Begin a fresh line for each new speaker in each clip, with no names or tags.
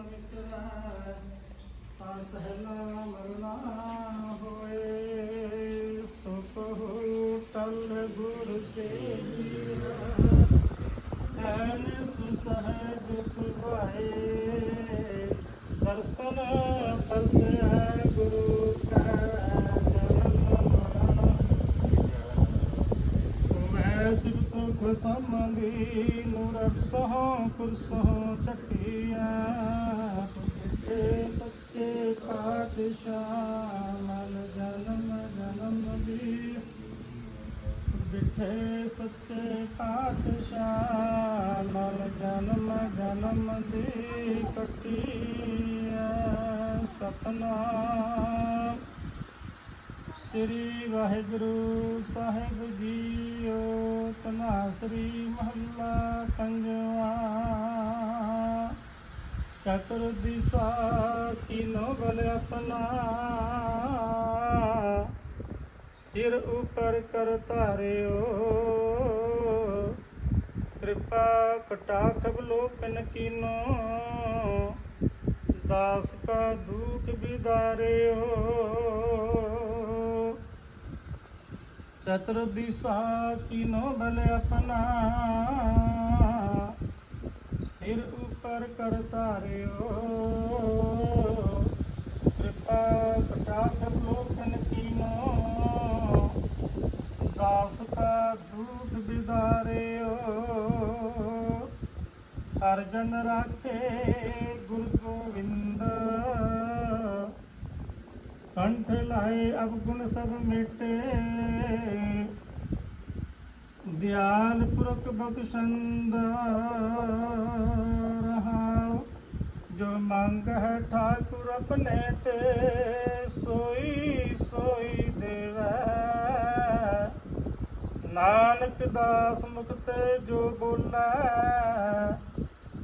ਨ ਵਿਸਰੈ ਤਾ ਸਹਿਲਾ ਮਰਨਾ ਹੋਏ ਸੁਖ ਕਹੋ ਤਲ ਗੁਰ ਸੇਵੀਆ ਐਨ ਸੁਸਹਿਜ ਸੁਭਾਏ ਦਰਸ਼ਨ ਪਰਸੈ ਗੁਰੂ ਕਾ ਮੈਂ ਸਿਫਤ ਖਸਮੰਗੀ ਨੂਰ ਸਹਾਂ ਕੁਰਸਹਾਂ ਸ੍ਰੀ ਵਾਹਿਗੁਰੂ ਸਾਹਿਬ ਜੀਓ ਤਨਾਸਰੀ ਮਹੱਲਾ ਪੰਜਵਾ। ਚਤੁਰ ਦਿਸ਼ਾ ਕੀਨੋ ਬਲ ਆਪਣਾ। ਸਿਰ ਉਪਰ ਕਰ ਧਾਰਿਓ। ਕਿਰਪਾ ਕਟਾਖ ਬਲੋਕਨ ਕੀਨੋ। ਦਾਸ ਕਾ ਦੁਖ ਵਿਦਾਰਿਓ ਚਤੁਰ ਦਿਸ਼ਾ ਕੀਨੋ ਬਲ ਆਪਣਾ। ਸਿਰ ਉਪਰ ਕਰ ਧਾਰਿਓ। ਕਿਰਪਾ ਕਟਾਖ ਲੋਕਨ ਕੀਨੋ। ਦਾਸ ਕਾ ਦੁਖ ਵਿਦਾਰਿਓ ਅਰਜਨ ਰਾਖੇ ਗੁਰ ਗੋਬਿੰਦ ਕੰਠ ਲਾਏ ਅਵਗੁਣ ਸਭ ਮਿਟੇ। ਦਿਆਲ ਪੁਰਖ ਬਖਸ਼ੰਦ ਰਹਾਉ ਜੋ ਮੰਗ ਹੈ ਠਾਕੁਰ ਆਪਣੇ ਤੇ, ਸੋਈ ਸੋਈ ਦੇਵੈ। ਨਾਨਕ ਦਾਸ ਮੁਖ ਤੇ ਜੋ ਬੋਲੇ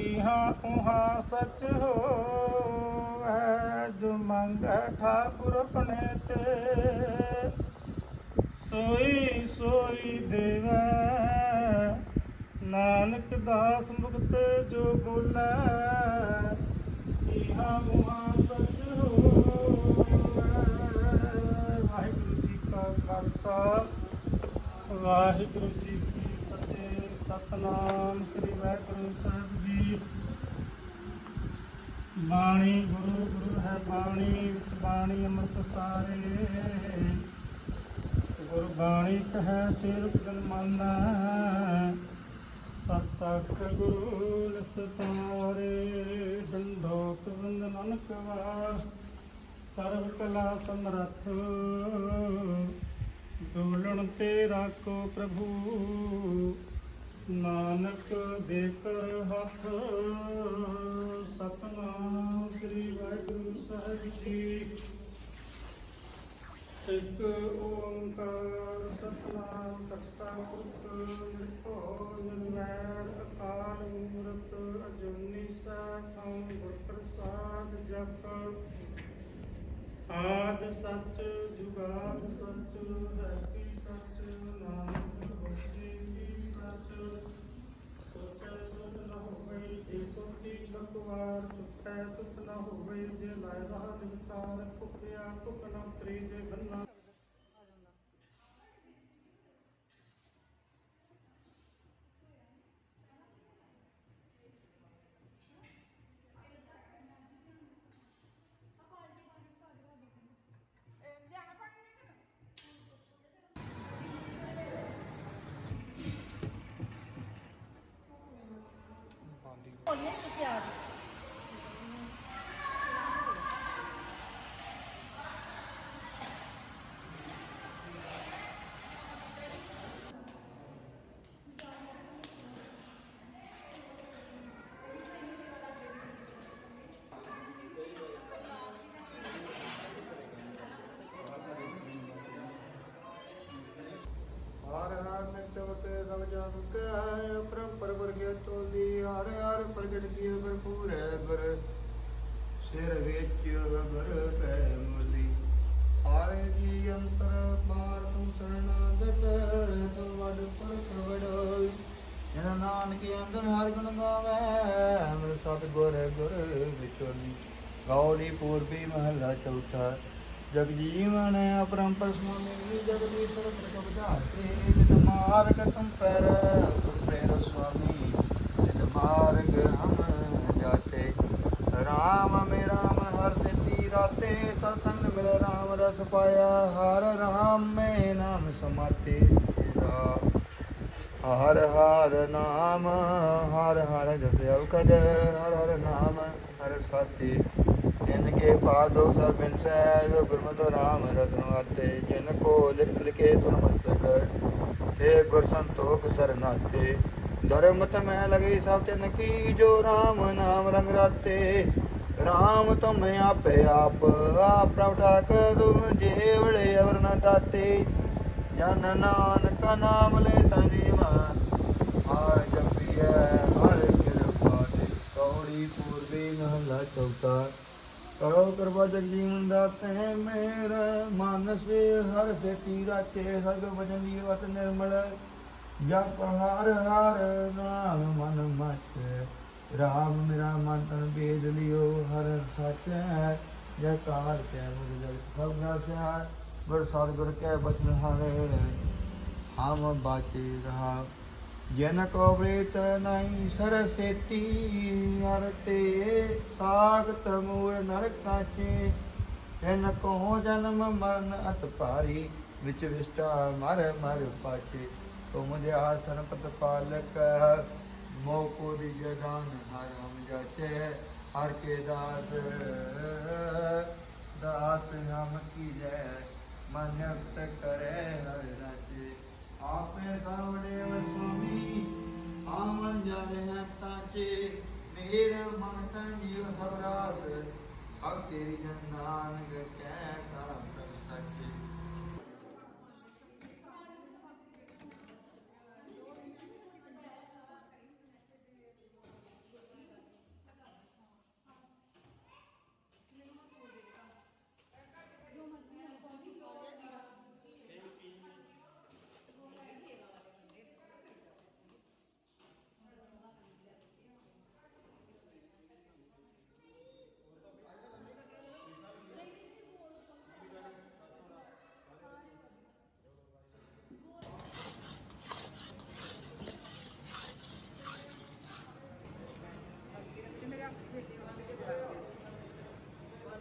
ਇਹਾਂ ਉਹਾਂ ਸਚ ਹੋਵੇ, ਜੋ ਮੰਗੈ ਠਾਕੁਰ ਆਪਣੇ ਤੇ। ਸੋਈ ਸੋਈ ਦੇਵੈ, ਨਾਨਕ ਦਾਸ ਮੁਕਤ ਤੇ ਜੋ ਬੋਲੇ। ਇਹਾਂ ਉਹਾਂ ਸਚ ਹੋਵੇ। ਵਾਹਿਗੁਰੂ ਜੀ ਕਾ ਖਾਲਸਾ, ਵਾਹਿਗੁਰੂ ਜੀ ਕੀ ਫਤਿਹ। ਸਤਨਾਮ ਸ੍ਰੀ ਵਾਹਿਗੁਰੂ ਸਾਹਿਬ ਜੀ ਬਾਣੀ ਗੁਰੂ ਗੁਰੂ ਹੈ ਬਾਣੀ ਬਾਣੀ ਅੰਮ੍ਰਿਤ ਸਾਰੇ। ਗੁਰ ਬਾਣੀ ਕਹੈ ਸਿਰ ਗਨ ਮਾਨਾ ਤਤਕ ਗੁਰੂ ਨਸਤਾਰੇ। ਡੰਡੋਕ ਵੰਦਨਨ ਕਵਾ ਸਰਵ ਕਲਾ ਸਮਰੱਥ। ਦੋਲਣ ਤੇਰਾ ਕੋ ਪ੍ਰਭੂ ਨਾਨਕ ਦੇ ਕਰ ਹੱਥ ਸਤਨਾਮ ਸ੍ਰੀ ਵਾਹਿਗੁਰੂ ਸਾਹਿਬ ਜੀ। ਇੱਕ ਓੰਕਾਰ ਸਤਨਾਮ ਕਰਤਾ ਪੁਰਖ ਨਿਰਭਉ ਨਿਰਵੈਰ ਅਕਾਲ ਮੂਰਤ ਅਜੂਨੀ ਸੈਭੰ ਗੁਰ ਪ੍ਰਸਾਦ ਜਪ। ਆਦ ਸੱਚ ਜੁਗਾਦ ਸੱਚ ਹੈ ਕੀ ਸੱਚ ਨਾਨਕ ਬਕਵਾਰ ਤੁਪੈ ਤੁਪ ਨ ਹੋਵੇ ਜੇ ਲਾਇ ਰਹਾ ਨਿਤਾਰ ਭੁਖਿਆ ਭੁਖ ਨ ਤਰੀ ਜੇ ਬੰਨਾ। ਸਿਰ ਵਿੱਚ ਗੁਰ ਪੈ ਮੁਲੀ। ਹਾਰੇ ਜੀ ਅੰਤਰ ਮਾਰ ਤੂੰ ਸਰਣਾਗਤ ਤੂੰ ਵਡ ਪੁਰਖ ਵਡੋਈ ਜਨ ਨਾਨਕ ਅੰਦਰ ਹਰ ਗੁਣ ਗਾਵੇ ਅਮਰ ਸਤ ਗੁਰ ਗੁਰ ਵਿੱਚ
ਗੌੜੀ ਪੂਰਬੀ ਮਹੱਲਾ ਚੌਥਾ ਜਗ ਜੀਵਨ ਅਪਰੰਪਰ ਸੁਆਮੀ ਜਗਦੀਸ਼ਰ ਪ੍ਰਭ ਧਾਤੇ ਨਿਤ ਮਾਰਗ ਤੁਮ ਪੈਰ ਪ੍ਰੇਰ ਸੁਆਮੀ ਨਿਤ ਮਾਰਗ ਹਮ ਜਾਤੇ ਰਾਮ ਮੇਰਾ ਮਨ ਹਰ ਸਿੱਧੀ ਰਾਤੇ ਸਤਸੰਗ ਮਿਲ ਰਾਮ ਰਸ ਪਾਇਆ, ਹਰ ਰਾਮ ਮੈਂ ਨਾਮ ਸਮਾਤੇ ਰਾ ਹਰ ਹਰ ਨਾਮ, ਹਰ ਹਰ ਜਪ ਅਵਕਦ ਹਰ ਹਰ ਨਾਮ, ਹਰ ਸਾਥੀ ਜਿਨ ਕੇ ਪਾਦੋ ਸਭ ਬਿਨ ਸਹਿ ਗੁਰਮਤਿ ਰਾਮ ਰਤਨ ਆਤੇ। ਜਿਨ ਕੋ ਲਿਖ ਲਿਖੇ ਤੁਰ ਮਸਤਕ ਤੇ ਗੁਰ ਸੰਤੋਖ ਸਰਨਾਤੇ। ਧਰਮ ਤਮੈ ਲਗੀ ਸਭ ਤਿਨ ਕੀ ਜੋ ਰਾਮ ਨਾਮ ਰੰਗ ਤੁਮ ਆਪੇ ਆਪ ਆਪ ਪ੍ਰਭ ਠਾਕ ਤੁਮ ਜੇਵੜੇ ਅਵਰ ਨ ਦਾਤੇ। ਜਨ ਨਾਨਕ ਨਾਮ ਲੈ ਤਾ ਜੀਵਾ, ਹਰ ਜਪੀਐ, ਹਰ ਕਿਰਪਾ ਤੇ ਕੌੜੀ ਪੂਰਬੀ ਮਹਲਾ ਚੌਥਾ। ਕਰੋ ਕਿਰਪਾ ਜਗ ਜੀਵਨ ਦਾਤੇ, ਮੇਰਾ ਮਾਨਸ ਹਰ ਸੇ ਤੀਰਾ ਤੇ ਸਗ ਵਜਨ ਜੀਵਤ ਨਿਰਮਲ। ਜਪ ਹਰ ਹਰ ਨਾਮ ਮਨ ਮਚ ਰਾਮ ਮੇਰਾ ਮਨ ਤਨ ਭੇਦ ਲਿਓ, ਹਰ ਸੱਚ ਹੈ ਕੈ ਮੁਰ ਜਗ ਸਭ ਨਾਸਿਆ ਗੁਰ ਸਤਿਗੁਰ ਕੈ ਬਚਨ ਹਾਰੇ, ਹਮ ਬਾਚੇ ਰਹਾ। ਜਨ ਕੋ ਬ੍ਰੇਤ ਨਹੀਂ ਸਰਸੇਤੀ ਅਰਤੇ ਸਾਗਤ ਮੂਲ ਨਰਕ ਕਾਚੇ ਜਨ ਕੋ ਜਨਮ ਮਰਨ ਅਤ ਭਾਰੀ, ਵਿੱਚ ਵਿਸ਼ਟਾ ਮਰ ਮਰ ਪਾਚੇ ਤੁਮ ਦੇ ਆਸਨ ਪਤ ਪਾਲਕ ਮੋ ਦੀ ਜਦਾਨ ਹਰ ਹਮ ਜਾਚੇ, ਹਰ ਕੇ ਦਾਸ ਦਾਸ ਹਮ ਕੀ ਜੈ ਮਨਿਅਤ ਕਰੇ ਹਰ ਰਾਜੇ। ਆਪੇ ਗਵੜੇ ਸੁਮੀ ਆਮਨ ਜਾਣੇ ਹੈ ਤਾਚੇ। ਮੇਰੇ ਮਨ ਤਨ ਜੀਵ ਸਭ ਰਾਸ, ਸਭ ਤੇਰੀ ਜਨ ਕੈ